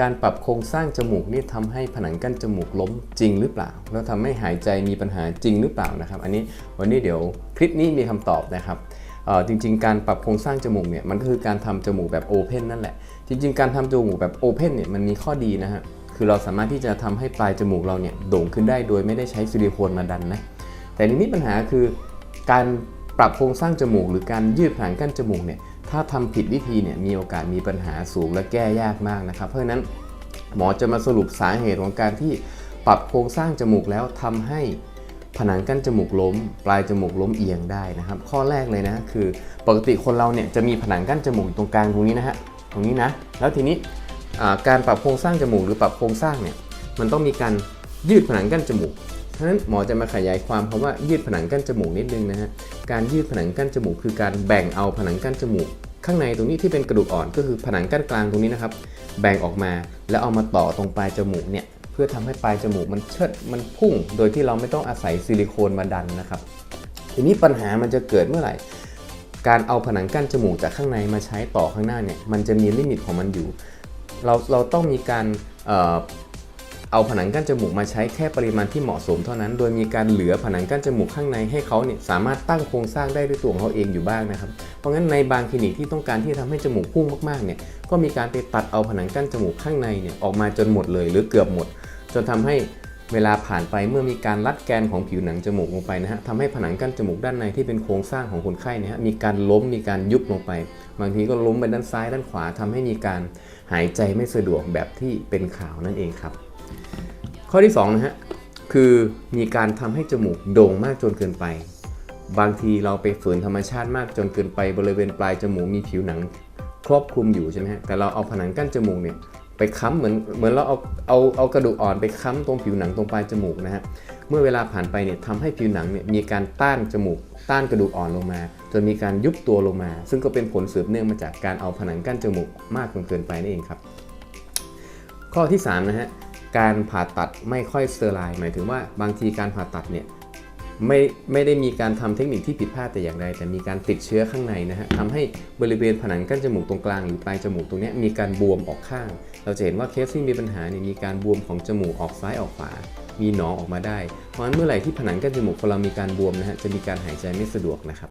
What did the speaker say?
การปรับโครงสร้างจมูกนี่ทำให้ผนังกั้นจมูกล้มจริงหรือเปล่า แล้วทำให้หายใจมีปัญหาจริงหรือเปล่านะครับ อันนี้วันนี้เดี๋ยวคลิปนี้มีคำตอบนะครับจริง ๆ การปรับโครงสร้างจมูกเนี่ยมันก็คือการทำจมูกแบบโอเพนนั่นแหละ จริง ๆ การทำจมูกแบบโอเพนเนี่ยมันมีข้อดีนะฮะคือเราสามารถที่จะทำให้ปลายจมูกเราเนี่ยโด่งขึ้นได้โดยไม่ได้ใช้ซิลิโคนมาดันนะแต่ทีนี้ปัญหาคือการปรับโครงสร้างจมูก หรือการยืดผนังกั้นจมูกเนี่ย ถ้าทำผิดวิธีเนี่ยมีโอกาสมีปัญหาสูงและแก้ยากมากนะครับ เพราะฉะนั้นหมอจะมาสรุปสาเหตุของการที่ปรับโครงสร้างจมูกแล้วทำให้ผนังกั้นจมูกล้ม ปลายจมูกล้มเอียงได้นะครับ ข้อแรกเลยนะคือปกติคนเราเนี่ยจะมีผนังกั้นจมูกตรงกลางตรงนี้นะฮะตรงนี้นะ แล้วทีนี้การปรับโครงสร้างจมูกหรือปรับโครงสร้างเนี่ยมันต้องมีการยืดผนังกั้นจมูก เพราะฉะนั้นหมอจะมาขยายความคำว่ายืดผนังกั้นจมูกนิดนึงนะฮะ การยืดผนังกั้นจมูกคือการแบ่งเอาผนังกั้นจมูก ข้างในตรงนี้ที่เป็นกระดูกอ่อนก็คือผนังกั้นกลางตรงนี้นะครับ แบ่งออกมาแล้วเอามาต่อตรงปลายจมูกเนี่ยเพื่อทำให้ปลายจมูกมันเชิดมันพุ่ง โดยที่เราไม่ต้องอาศัยซิลิโคนมาดันนะครับ ทีนี้ปัญหามันจะเกิดเมื่อไหร่การเอาผนังกั้นจมูกจากข้างในมาใช้ต่อข้างหน้าเนี่ยมันจะมีลิมิตของมันอยู่ เราเราต้องมีการ เอาผนังกั้นจมูกมาใช้แค่ปริมาณที่เหมาะสมเท่านั้น โดยมีการเหลือผนังกั้นจมูกข้างในให้เขาเนี่ยสามารถตั้งโครงสร้างได้ด้วยตัวของเขาเองอยู่บ้างนะครับ เพราะงั้นในบางคลินิกที่ต้องการที่จะทำให้จมูกพุ่งมากๆเนี่ย ก็มีการไปตัดเอาผนังกั้นจมูกข้างในเนี่ยออกมาจนหมดเลยหรือเกือบหมด จนทำให้เวลาผ่านไปเมื่อมีการรัดแกนของผิวหนังจมูกลงไปนะฮะทำให้ผนังกั้นจมูกด้านในที่เป็นโครงสร้างของคนไข้นี่ยฮะมีการล้มมีการยุบลงไป บางทีก็ล้มไปด้านซ้ายด้านขวาทำให้มีการหายใจไม่สะดวกแบบที่เป็นข่าวนั่นเองครับ ข้อที่2นะฮะคือมีการทำให้จมูกโด่งมากจนเกินไป บางทีเราไปฝืนธรรมชาติมากจนเกินไปบริเวณปลายจมูกมีผิวหนังครอบคลุมอยู่ใช่ไหมฮะแต่เราเอาผนังกั้นจมูกเนี่ยไปค้ำเหมือนเหมือนเราเอาเอาเอากระดูกอ่อนไปค้ำตรงผิวหนังตรงปลายจมูกนะฮะเมื่อเวลาผ่านไปเนี่ยทำให้ผิวหนังเนี่ยมีการต้านจมูก ต้านกระดูกอ่อนลงมา จนมีการยุบตัวลงมา ซึ่งก็เป็นผลสืบเนื่องมาจากการเอาผนังกั้นจมูกมากจนเกินไปนั่นเองครับ ข้อที่3นะฮะ การผ่าตัดไม่ค่อยสเตอร์ไลน์หมายถึงว่าบางทีการผ่าตัดเนี่ยไม่ไม่ได้มีการทำเทคนิคที่ผิดพลาดแต่อย่างใดแต่มีการติดเชื้อข้างในนะฮะทำให้บริเวณผนังกั้นจมูกตรงกลางหรือปลายจมูกตรงเนี้ยมีการบวมออกข้าง เราจะเห็นว่าเคสที่มีปัญหาเนี่ยมีการบวมของจมูกออกซ้ายออกขวา มีหนองออกมาได้ เพราะฉะนั้นเมื่อไหร่ที่ผนังกั้นจมูกของเรามีการบวมนะฮะจะมีการหายใจไม่สะดวกนะครับ